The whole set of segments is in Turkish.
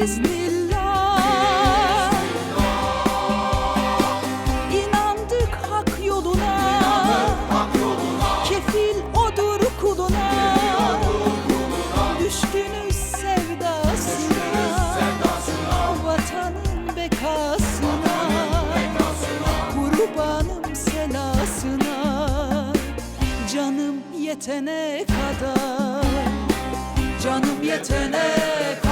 biiznillah İnandık hak yoluna. Kefil odur kuluna. Düşkünüz sevdasına. Vatanın bekasına. Kurbanım selasına. Canım yetene kadar. Canım yetene kadar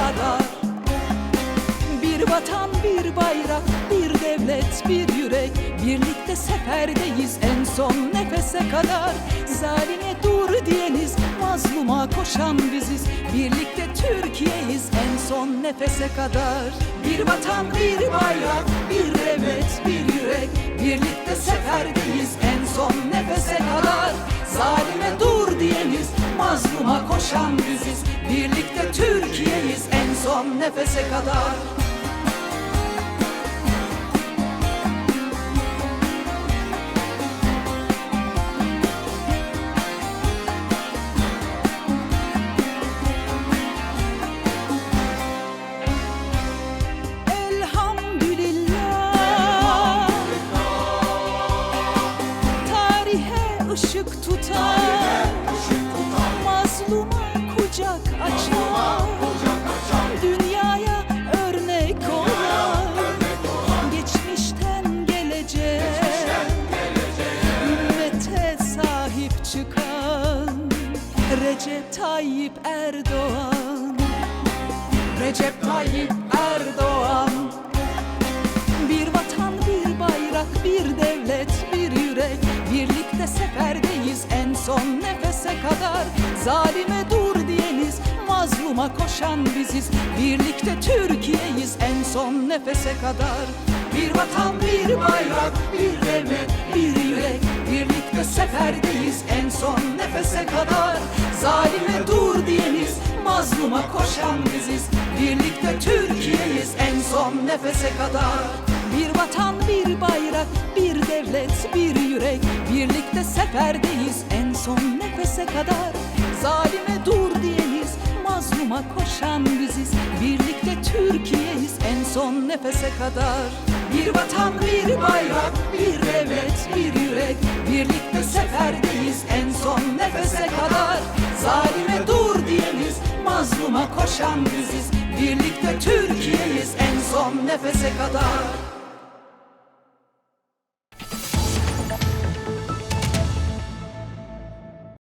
Bir vatan, bir bayrak, bir devlet, bir yürek. Birlikte seferdeyiz en son nefese kadar. Zalime dur diyeniz, mazluma koşan biziz. Birlikte Türkiye'yiz en son nefese kadar. Bir vatan, bir bayrak, bir devlet, bir yürek. Birlikte seferdeyiz en son nefese kadar. Zalime dur diyeniz, mazluma koşan biziz. Birlikte Türkiye'yiz en son nefese kadar açan Dünyaya örnek olan Geçmişten geleceğe Ümmete sahip çıkan Recep Tayyip Erdoğan. Recep Tayyip Erdoğan. Bir vatan, bir bayrak, bir devlet, bir yürek. Birlikte seferdeyiz en son nefese kadar. Zalime dur mazluma koşan biziz. Birlikte Türkiye'yiz. En son nefese kadar. Bir vatan, bir bayrak, bir devlet, bir yürek. Birlikte seferdeyiz. En son nefese kadar. Zalime dur diyeniz, mazluma koşan biziz. Birlikte Türkiye'yiz. En son nefese kadar. Bir vatan, bir bayrak, bir devlet, bir yürek. Birlikte seferdeyiz. En son nefese kadar. Diyeniz, mazluma koşan biziz Birlikte Türkiye'yiz. En son nefese kadar Bir vatan, bir bayrak, bir devlet, bir yürek. Birlikte seferdeyiz en son nefese kadar. Zalime dur diyeniz, mazluma koşan biziz. Birlikte Türkiye'yiz en son nefese kadar